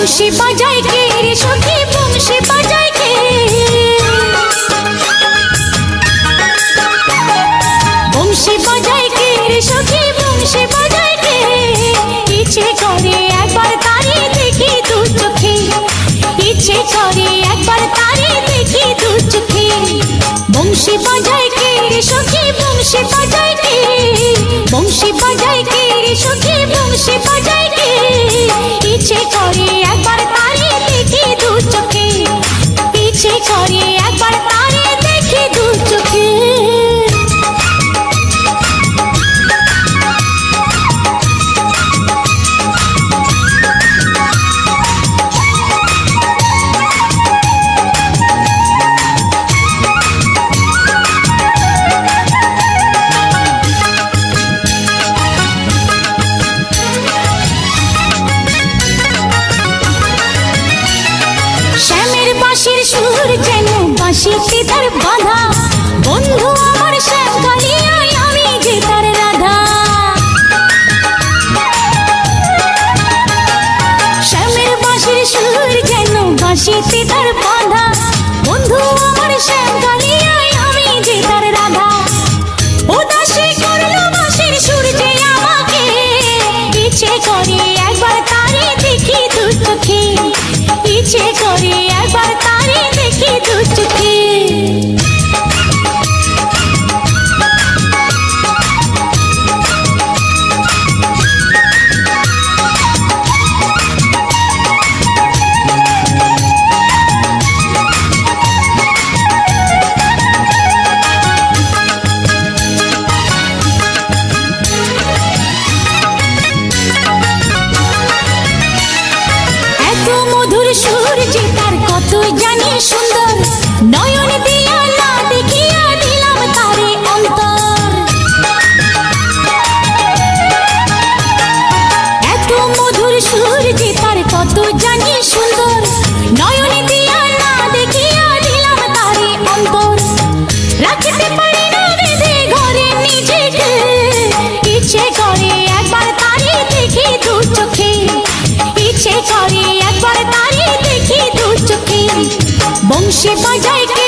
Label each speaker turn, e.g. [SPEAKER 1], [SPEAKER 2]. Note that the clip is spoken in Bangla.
[SPEAKER 1] বংশী বাজায় কে রে সখী, বংশী বাজায় কে? বংশী বাজায় কে রে সখী, বংশী বাজায় কে? ইচ্ছে করে একবার তারে দেখি দু চোখে। ইচ্ছে করে একবার তারে দেখি চোখে। বংশী সুর যেন বাঁশিতে বাধা। বন্ধু আমার শ্যাম আমি যে তার রাধা। শ্যামের সুর যেন বাঁশিতে তার বাধা। বন্ধু আমার friendship my take.